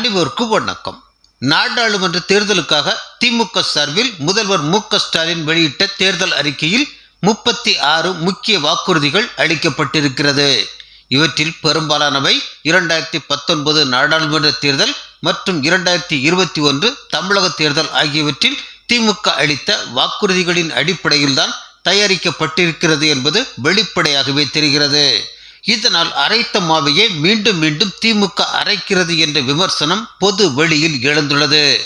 அனைவருக்கும் வணக்கம் நாடாளுமன்ற தேர்தலுக்காக திமுக சார்பில் முதல்வர் மு ஸ்டாலின் வெளியிட்ட தேர்தல் அறிக்கையில் முப்பத்தி ஆறு முக்கிய வாக்குறுதிகள் அளிக்கப்பட்டிருக்கிறது. இவற்றில் பெரும்பாலானவை இரண்டாயிரத்தி பத்தொன்பது நாடாளுமன்ற தேர்தல் மற்றும் இரண்டாயிரத்தி இருபத்தி ஒன்று தமிழக தேர்தல் ஆகியவற்றில் திமுக அளித்த வாக்குறுதிகளின் அடிப்படையில்தான் தயாரிக்கப்பட்டிருக்கிறது என்பது வெளிப்படையாகவே தெரிகிறது. இதனால் அரைத்த மாவையே மீண்டும் மீண்டும் திமுக அரைக்கிறது என்ற விமர்சனம் பொது வெளியில் எழுந்துள்ளது.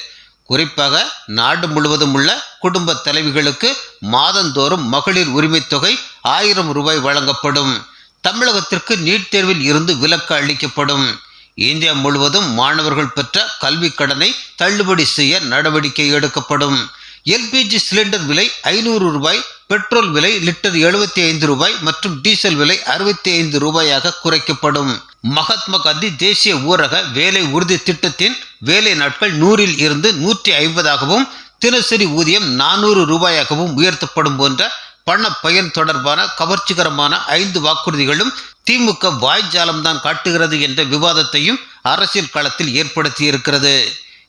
குறிப்பாக நாடு முழுவதும் உள்ள குடும்ப தலைவிகளுக்கு மாதந்தோறும் மகளிர் உரிமைத் தொகை ஆயிரம் ரூபாய் வழங்கப்படும். தமிழகத்திற்கு நீட் தேர்வில் இருந்து விலக்கு அளிக்கப்படும். இந்தியா முழுவதும் மாணவர்கள் பெற்ற கல்விக் கடனை தள்ளுபடி செய்ய நடவடிக்கை எடுக்கப்படும். எல்பிஜி சிலிண்டர் விலை ஐநூறு ரூபாய் பெட்ரோல் விலை லிட்டர் எழுபத்தி ஐந்து ரூபாய் மற்றும் டீசல் விலை அறுபத்தி ஐந்து ரூபாயாக குறைக்கப்படும். மகாத்மா காந்தி தேசிய ஊரக வேலை உறுதி திட்டத்தின் வேலை நாட்கள் நூறில் இருந்து நூற்றி ஐம்பதாகவும் தினசரி ஊதியம் நானூறு ரூபாயாகவும் உயர்த்தப்படும் போன்ற பண பயன் தொடர்பான கவர்ச்சிகரமான ஐந்து வாக்குறுதிகளும் திமுக வாய்ஜாலம்தான் காட்டுகிறது என்ற விவாதத்தையும் அரசியல் களத்தில் ஏற்படுத்தியிருக்கிறது.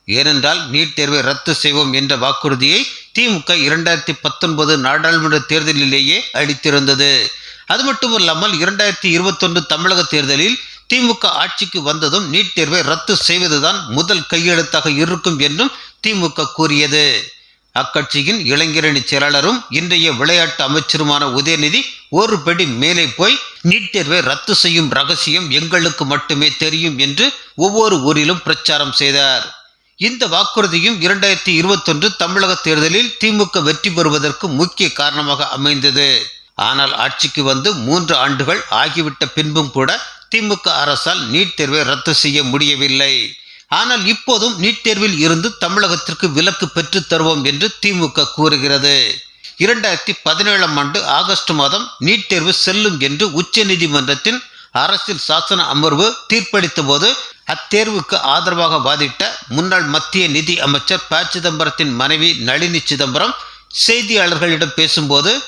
ஏனென்றால் நீட் தேர்வை ரத்து செய்வோம் என்ற வாக்குறுதியை திமுக இரண்டாயிரத்தி பத்தொன்பது நாடாளுமன்ற தேர்தலிலேயே அளித்திருந்தது. அது மட்டுமல்லாமல் இரண்டாயிரத்தி இருபத்தொன்று தமிழக தேர்தலில் திமுக ஆட்சிக்கு வந்ததும் நீட் தேர்வை ரத்து செய்வதுதான் முதல் கையெழுத்தாக இருக்கும் என்றும் திமுக கூறியது. அக்கட்சியின் இளைஞரணி செயலாளரும் இன்றைய விளையாட்டு அமைச்சருமான உதயநிதி ஒரு படி மேலே போய் நீட் தேர்வை ரத்து செய்யும் ரகசியம் எங்களுக்கு மட்டுமே தெரியும் என்று ஒவ்வொரு ஊரிலும் பிரச்சாரம் செய்தார். இந்த வாக்குறுதியும் இரண்டாயிரத்தி இருபத்தொன்று தமிழக தேர்தலில் திமுக வெற்றி பெறுவதற்கு முக்கிய காரணமாக அமைந்தது. ஆனால் ஆட்சிக்கு வந்து மூன்று ஆண்டுகள் ஆகிவிட்ட பின்பும் கூட திமுக அரசால் நீட் தேர்வை ரத்து செய்ய முடியவில்லை. ஆனால் இப்போதும் நீட் தேர்வில் இருந்து தமிழகத்திற்கு விலக்கு பெற்று தருவோம் என்று திமுக கூறுகிறது. இரண்டாயிரத்தி பதினேழாம் ஆண்டு ஆகஸ்ட் மாதம் நீட் தேர்வு செல்லும் என்று உச்சநீதிமன்றத்தின் அரசியல் சாசன அமர்வு தீர்ப்பளித்த போது அத்தேர்வுக்கு ஆதரவாக வாதிட்ட முன்னாள் மத்திய நிதி அமைச்சர் ப. சிதம்பரத்தின் மனைவி நளினி சிதம்பரம் செய்தியாளர்களிடம் பேசும்போது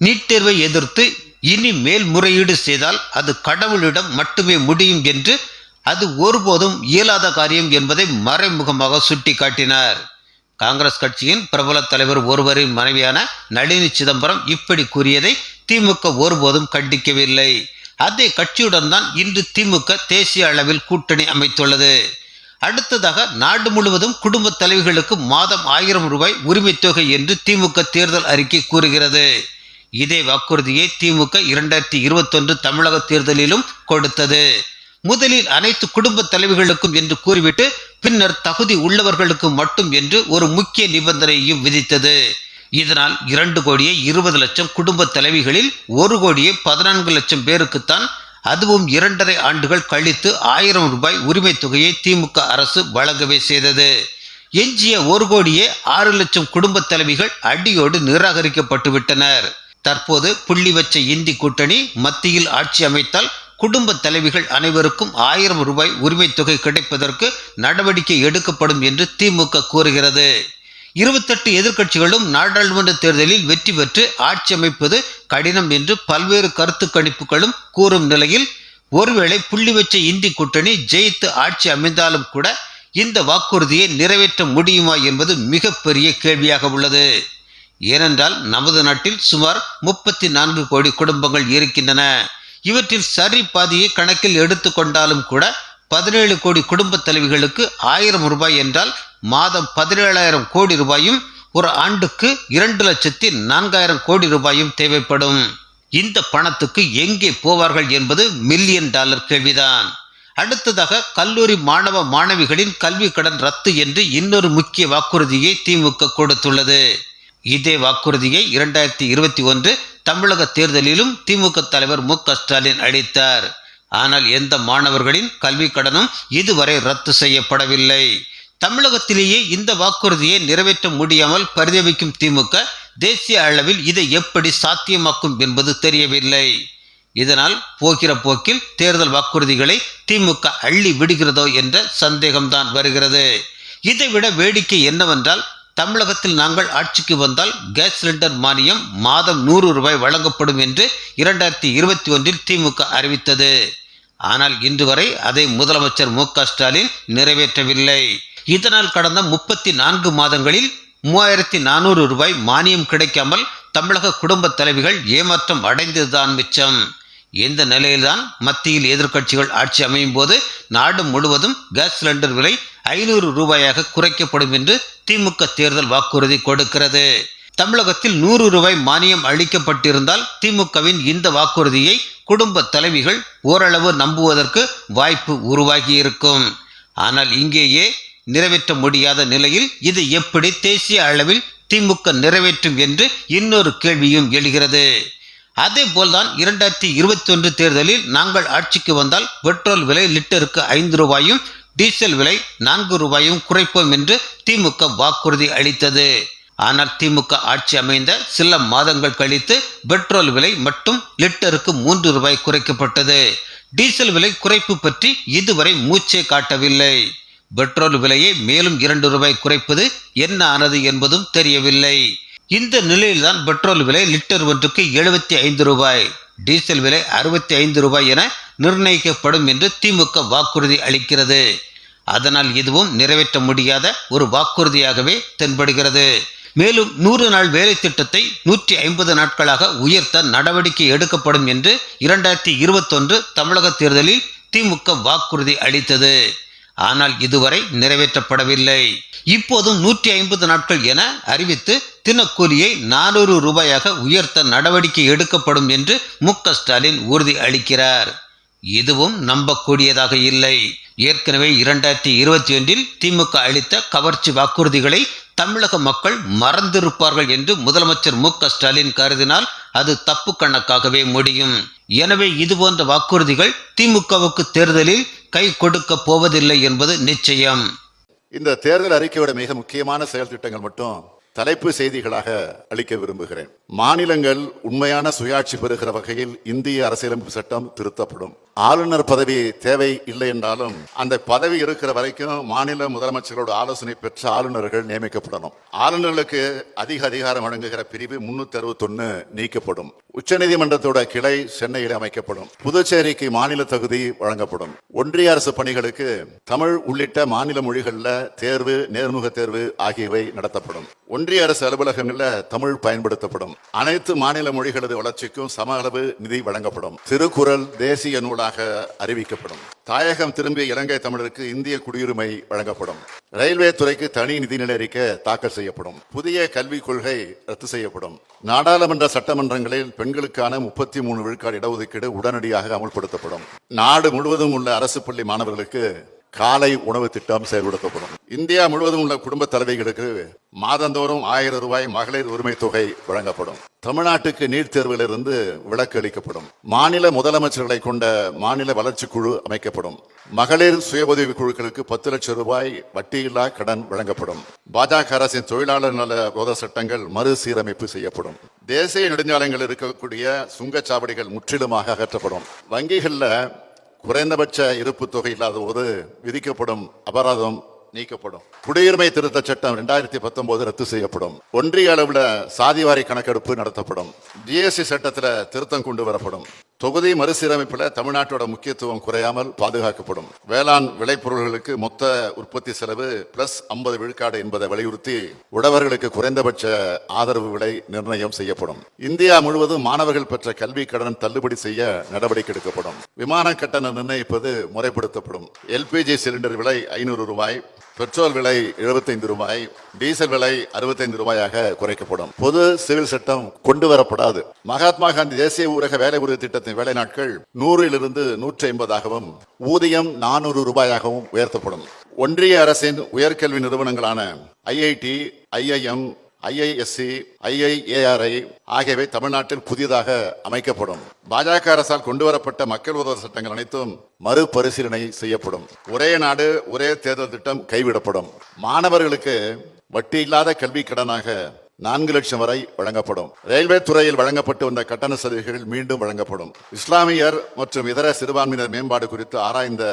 நீட் தேர்வை எதிர்த்து இனி மேல்முறையீடு செய்தால் அது கடவுளிடம் மட்டுமே முடியும் என்று அது ஒருபோதும் இயலாத காரியம் என்பதை மறைமுகமாக சுட்டிக்காட்டினார். காங்கிரஸ் கட்சியின் பிரபல தலைவர் ஒருவரின் மனைவியான நளினி சிதம்பரம் இப்படி கூறியதை திமுக ஒருபோதும் கண்டிக்கவில்லை. அதே கட்சியுடன் தான் இன்று திமுக தேசிய அளவில் கூட்டணி அமைத்துள்ளது. அடுத்ததாக நாடு முழுவதும் குடும்ப தலைவிகளுக்கு மாதம் ஆயிரம் ரூபாய் உரிமைத் தொகை என்று திமுக தேர்தல் அறிக்கை கூறுகிறது. இதே வாக்குறுதியை திமுக இரண்டாயிரத்தி இருபத்தொன்று தமிழக தேர்தலிலும் கொடுத்தது. முதலில் அனைத்து குடும்ப தலைவிகளுக்கும் என்று கூறிவிட்டு பின்னர் தகுதி உள்ளவர்களுக்கு மட்டும் என்று ஒரு முக்கிய நிபந்தனையையும் விதித்தது. இதனால் இரண்டு கோடியே இருபது லட்சம் குடும்ப தலைவிகளில் ஒரு கோடியே பதினான்கு லட்சம் பேருக்குத்தான் அதுவும் இரண்டரை ஆண்டுகள் கழித்து ஆயிரம் ரூபாய் உரிமைத் தொகையை திமுக அரசு வழங்கவே செய்தது. எஞ்சிய ஒரு கோடியே ஆறு லட்சம் குடும்ப தலைவிகள் அடியோடு நிராகரிக்கப்பட்டுவிட்டனர். தற்போது புள்ளி வச்ச இந்தி கூட்டணி மத்தியில் ஆட்சி அமைத்தால் குடும்ப தலைவிகள் அனைவருக்கும் ஆயிரம் ரூபாய் உரிமை தொகை கிடைப்பதற்கு நடவடிக்கை எடுக்கப்படும் என்று திமுக கூறுகிறது. இருபத்தெட்டு எதிர்க்கட்சிகளும் நாடாளுமன்ற தேர்தலில் வெற்றி பெற்று ஆட்சி அமைப்பது கடினம் என்று பல்வேறு கருத்து கணிப்புகளும் கூறும் நிலையில் ஒருவேளை புள்ளி வச்ச இந்தி கூட்டணி ஜெயித்து ஆட்சி அமைந்தாலும் கூட இந்த வாக்குறுதியை நிறைவேற்ற முடியுமா என்பது மிகப்பெரிய கேள்வியாக உள்ளது. ஏனென்றால் நமது நாட்டில் சுமார் முப்பத்தி நான்கு கோடி குடும்பங்கள் இருக்கின்றன. இவற்றில் சரி பாதியை கணக்கில் எடுத்துக்கொண்டாலும் கூட பதினேழு கோடி குடும்ப தலைவிகளுக்கு ஆயிரம் ரூபாய் என்றால் மாதம் பதினேழாயிரம் கோடி ரூபாயும் ஒரு ஆண்டுக்கு இரண்டு லட்சத்தி நான்காயிரம் கோடி ரூபாயும் தேவைப்படும். இந்த பணத்துக்கு எங்கே போவார்கள் என்பது மில்லியன் டாலர் கேள்விதான். அடுத்ததாக கல்லூரி மாணவ மாணவிகளின் கல்வி கடன் ரத்து என்று இன்னொரு முக்கிய வாக்குறுதியை திமுக கொடுத்துள்ளது. இதே வாக்குறுதியை இரண்டாயிரத்தி இருபத்தி ஒன்று தமிழக தேர்தலிலும் திமுக தலைவர் மு ஸ்டாலின் அளித்தார். ஆனால் எந்த மாணவர்களின் கல்வி கடனும் இதுவரை ரத்து செய்யப்படவில்லை. தமிழகத்திலேயே இந்த வாக்குறுதியை நிறைவேற்ற முடியாமல் பரிதவிக்கும் திமுக தேசிய அளவில் இதை எப்படி சாத்தியமாக்கும் என்பது தெரியவில்லை. இதனால் போகிற போக்கில் தேர்தல் வாக்குறுதிகளை திமுக அள்ளி விடுகிறதோ என்ற சந்தேகம்தான் வருகிறது. இதைவிட வேடிக்கை என்னவென்றால் தமிழகத்தில் நாங்கள் ஆட்சிக்கு வந்தால் கேஸ் சிலிண்டர் மானியம் மாதம் நூறு ரூபாய் வழங்கப்படும் என்று இரண்டாயிரத்தி இருபத்தி ஒன்றில் திமுக அறிவித்தது. ஆனால் இன்று வரை அதை முதலமைச்சர் மு ஸ்டாலின் நிறைவேற்றவில்லை. இதனால் கடந்த முப்பத்தி நான்கு மாதங்களில் மூவாயிரத்தி நானூறு ரூபாய் மானியம் கிடைக்காமல் தமிழக குடும்ப தலைவிகள் ஏமாற்றம் அடைந்ததுதான் மிச்சம். இந்த நிலையில்தான் மத்தியில் எதிர்க்கட்சிகள் ஆட்சி அமையும் போது நாடு முழுவதும் கேஸ் சிலிண்டர் விலை ஐநூறு ரூபாயாக குறைக்கப்படும் என்று திமுக தேர்தல் வாக்குறுதி கொடுக்கிறது. தமிழகத்தில் நூறு ரூபாய் மானியம் அளிக்கப்பட்டிருந்தால் திமுகவின் இந்த வாக்குறுதியை குடும்ப தலைவிகள் ஓரளவு நம்புவதற்கு வாய்ப்பு உருவாகியிருக்கும். ஆனால் இங்கேயே நிறைவேற்ற முடியாத நிலையில் இது எப்படி தேசிய அளவில் திமுக நிறைவேற்றும் என்று இன்னொரு கேள்வியும் எழுகிறது. அதே போல்தான் இரண்டாயிரத்தி இருபத்தி ஒன்று தேர்தலில் நாங்கள் ஆட்சிக்கு வந்தால் பெட்ரோல் விலை லிட்டருக்கு ஐந்து ரூபாயும் டீசல் விலை நான்கு ரூபாயும் குறைப்போம் என்று திமுக வாக்குறுதி அளித்தது. ஆனால் திமுக ஆட்சி அமைந்த சில மாதங்கள் கழித்து பெட்ரோல் விலை மட்டும் லிட்டருக்கு மூன்று ரூபாய் குறைக்கப்பட்டது. டீசல் விலை குறைப்பு பற்றி இதுவரை மூச்சே காட்டவில்லை. பெட்ரோல் விலையை மேலும் இரண்டு ரூபாய் குறைப்பது என்ன ஆனது என்பதும் தெரியவில்லை. இந்த நிலையில்தான் பெட்ரோல் விலை லிட்டர் ஒன்றுக்கு எழுபத்தி ஐந்து ரூபாய் டீசல் விலை அறுபத்தி ஐந்து ரூபாய் என நிர்ணயிக்கப்படும் என்று திமுக வாக்குறுதி அளிக்கிறது. அதனால் இதுவும் நிறைவேற்ற முடியாத ஒரு வாக்குறுதியாகவே தென்படுகிறது. மேலும் நூறு நாள் வேலை திட்டத்தை நூற்றி ஐம்பது நாட்களாக உயர்த்த நடவடிக்கை எடுக்கப்படும் என்று இரண்டாயிரத்தி இருபத்தொன்று தமிழக தேர்தலில் திமுக வாக்குறுதி அளித்தது. ஆனால் இதுவரை நிறைவேற்றப்படவில்லை. இப்போதும் நூற்றி ஐம்பது நாட்கள் என அறிவித்து தினக்கூலியை நானூறு ரூபாயாக உயர்த்த நடவடிக்கை எடுக்கப்படும் என்று மு ஸ்டாலின் உறுதி அளிக்கிறார். இதுவும் நம்பக்கூடியதாக இல்லை. ஏற்கனவே இரண்டாயிரத்தி இருபத்தி ஒன்றில் திமுக அளித்த கவர்ச்சி வாக்குறுதிகளை தமிழக மக்கள் மறந்திருப்பார்கள் என்று முதலமைச்சர் மு ஸ்டாலின் கருதினால் அது தப்பு கணக்காகவே முடியும். எனவே இதுபோன்ற வாக்குறுதிகள் திமுகவுக்கு தேர்தலில் கை கொடுக்க போவதில்லை என்பது நிச்சயம். இந்த தேர்தல் அறிக்கையோட மிக முக்கியமான செயல் திட்டங்கள் மட்டும் தலைப்பு செய்திகளாக அளிக்க விரும்புகிறேன். மாநிலங்கள் உண்மையான சுயாட்சி பெறுகிற வகையில் இந்திய அரசியலமைப்பு சட்டம் திருத்தப்படும். ஆளுநர் பதவி தேவை இல்லை என்றாலும் அந்த பதவி இருக்கிற வரைக்கும் மாநில முதலமைச்சர்களோட ஆலோசனை பெற்ற ஆளுநர்கள் நியமிக்கப்படணும். ஆளுநர்களுக்கு அதிக அதிகாரம் வழங்குகிற பிரிவு முன்னூத்தி அறுபத்தொன்னு நீக்கப்படும். உச்சநீதிமன்றத்தோட கிளை சென்னையில் அமைக்கப்படும். புதுச்சேரிக்கு மாநில தகுதி வழங்கப்படும். ஒன்றிய அரசு பணிகளுக்கு தமிழ் உள்ளிட்ட மாநில மொழிகளில் தேர்வு நேர்முக தேர்வு ஆகியவை நடத்தப்படும். ஒன்றிய அரசு அலுவலகங்களில் தமிழ் பயன்படுத்தப்படும். அனைத்து மாநில மொழிகளது வளர்ச்சிக்கும் சம அளவு நிதி வழங்கப்படும். திருக்குறள் தேசிய நூலாக அறிவிக்கப்படும். தாயகம் திரும்பிய இலங்கை தமிழருக்கு இந்திய குடியுரிமை வழங்கப்படும். ரயில்வே துறைக்கு தனி நிதிநிலை அறிக்கை தாக்கல் செய்யப்படும். புதிய கல்விக் கொள்கை ரத்து செய்யப்படும். நாடாளுமன்ற சட்டமன்றங்களில் பெண்களுக்கான முப்பத்தி மூணு விழுக்காடு இடஒதுக்கீடு உடனடியாக அமல்படுத்தப்படும். நாடு முழுவதும் உள்ள அரசு பள்ளி மாணவர்களுக்கு காலை உணவு திட்டம் செயல்படுத்தப்படும். இந்தியா முழுவதும் உள்ள குடும்ப தலைவிகளுக்கு மாதந்தோறும் ஆயிரம் ரூபாய் மகளிர் உரிமை தொகை வழங்கப்படும். தமிழ்நாட்டுக்கு நீட் தேர்விலிருந்து விலக்கு அளிக்கப்படும். மாநில முதலமைச்சர்களை கொண்ட மாநில வளர்ச்சி குழு அமைக்கப்படும். மகளிர் சுய உதவி குழுக்களுக்கு பத்து லட்சம் ரூபாய் வட்டியில்லா கடன் வழங்கப்படும். பாஜக அரசின் தொழிலாளர் நல விரோத சட்டங்கள் மறுசீரமைப்பு செய்யப்படும். தேசிய நெடுஞ்சாலைகள் இருக்கக்கூடிய சுங்கச்சாவடிகள் முற்றிலுமாக அகற்றப்படும். வங்கிகளில் குறைந்தபட்ச இருப்பு தொகை இல்லாத போது விதிக்கப்படும் அபராதம் நீக்கப்படும். குடியுரிமை திருத்த சட்டம் ரெண்டாயிரத்தி பத்தொன்பது ரத்து செய்யப்படும். ஒன்றிய அளவில் சாதிவாரி கணக்கெடுப்பு நடத்தப்படும். ஜிஎஸ்டி சட்டத்தில் திருத்தம் கொண்டு வரப்படும். தொகுதி மறுசீரமைப்பில் தமிழ்நாட்டோட முக்கியத்துவம் குறையாமல் பாதுகாக்கப்படும். வேளாண் விளைபொருள்களுக்கு மொத்த உற்பத்தி செலவு பிளஸ் ஐம்பது விழுக்காடு என்பதை வலியுறுத்தி உழவர்களுக்கு குறைந்தபட்ச ஆதரவு விலை நிர்ணயம் செய்யப்படும். இந்தியா முழுவதும் மாணவர்கள் பெற்ற கல்வி கடன் தள்ளுபடி செய்ய நடவடிக்கை எடுக்கப்படும். விமான கட்டணம் நிர்ணயிப்பது முறைப்படுத்தப்படும். எல்பிஜி சிலிண்டர் விலை ஐநூறு ரூபாய் பெட்ரோல் விலை 75 ரூபாய் டீசல் விலை 65 ரூபாயாக குறைக்கப்படும். பொது சிவில் சட்டம் கொண்டு வரப்படாது மகாத்மா காந்தி தேசிய ஊரக வேலை உறுதி திட்டத்தின் வேலை நாட்கள் நூறிலிருந்து நூற்றி ஐம்பதாகவும் ஊதியம் நானூறு ரூபாயாகவும் உயர்த்தப்படும். ஒன்றிய அரசின் உயர்கல்வி நிறுவனங்களான ஐஐடி ஐஐஎம் ஐஐஎஸ்சி ஐஐஏஆர்ஐ ஆகியவை தமிழ்நாட்டில் புதிதாக அமைக்கப்படும். பாஜக அரசால் கொண்டு வரப்பட்ட மக்கள் உதவ சட்டங்கள் அனைத்தும் மறுபரிசீலனை செய்யப்படும். ஒரே நாடு ஒரே தேர்தல் திட்டம் கைவிடப்படும். மாணவர்களுக்கு வட்டி இல்லாத கல்வி கடனாக நான்கு லட்சம் வரை வழங்கப்படும். ரயில்வே துறையில் வழங்கப்பட்டு வந்த கட்டண சலுகைகள் மீண்டும் வழங்கப்படும். இஸ்லாமியர் மற்றும் இதர சிறுபான்மையினர் மேம்பாடு குறித்து ஆராய்ந்த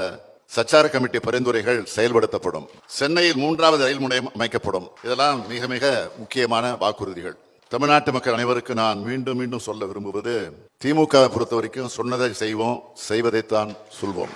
சச்சார கமிட்டி பரிந்துரைகள் செயல்படுத்தப்படும். சென்னையில் மூன்றாவது ரயில் முனையம் அமைக்கப்படும். இதெல்லாம் மிக மிக முக்கியமான வாக்குறுதிகள். தமிழ்நாட்டு மக்கள் அனைவருக்கும் நான் மீண்டும் மீண்டும் சொல்ல விரும்புவது திமுக பொறுத்த வரைக்கும் சொன்னதை செய்வோம் செய்வதைத்தான் சொல்வோம்.